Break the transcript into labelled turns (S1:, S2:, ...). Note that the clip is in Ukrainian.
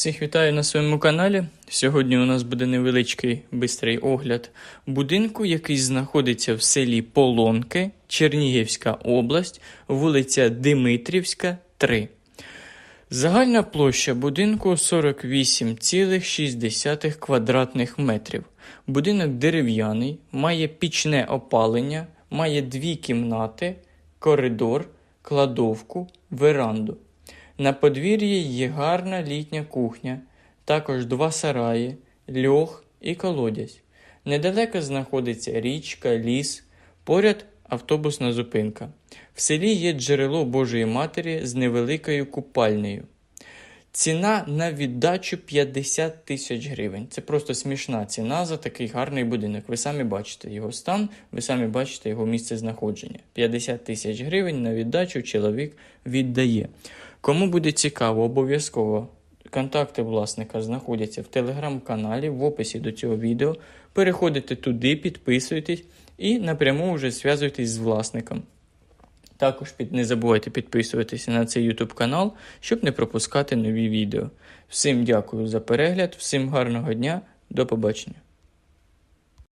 S1: Всіх вітаю на своєму каналі. Сьогодні у нас буде невеличкий бистрий огляд будинку, який знаходиться в селі Полонки, Чернігівська область, вулиця Димитрівська, 3. Загальна площа будинку 48,6 квадратних метрів. Будинок дерев'яний, має пічне опалення, має дві кімнати, коридор, кладовку, веранду. На подвір'ї є гарна літня кухня, також два сараї, льох і колодязь. Недалеко знаходиться річка, ліс, поряд автобусна зупинка. В селі є джерело Божої Матері з невеликою купальнею. Ціна на віддачу 50 тисяч гривень. Це просто смішна ціна за такий гарний будинок. Ви самі бачите його стан, ви самі бачите його місце знаходження. 50 тисяч гривень на віддачу чоловік віддає. Кому буде цікаво, обов'язково контакти власника знаходяться в телеграм-каналі, в описі до цього відео. Переходите туди, підписуйтесь і напряму вже зв'язуйтесь з власником. Також під, не забувайте підписуватися на цей YouTube канал, щоб не пропускати нові відео. Всім дякую за перегляд, всім гарного дня, до побачення.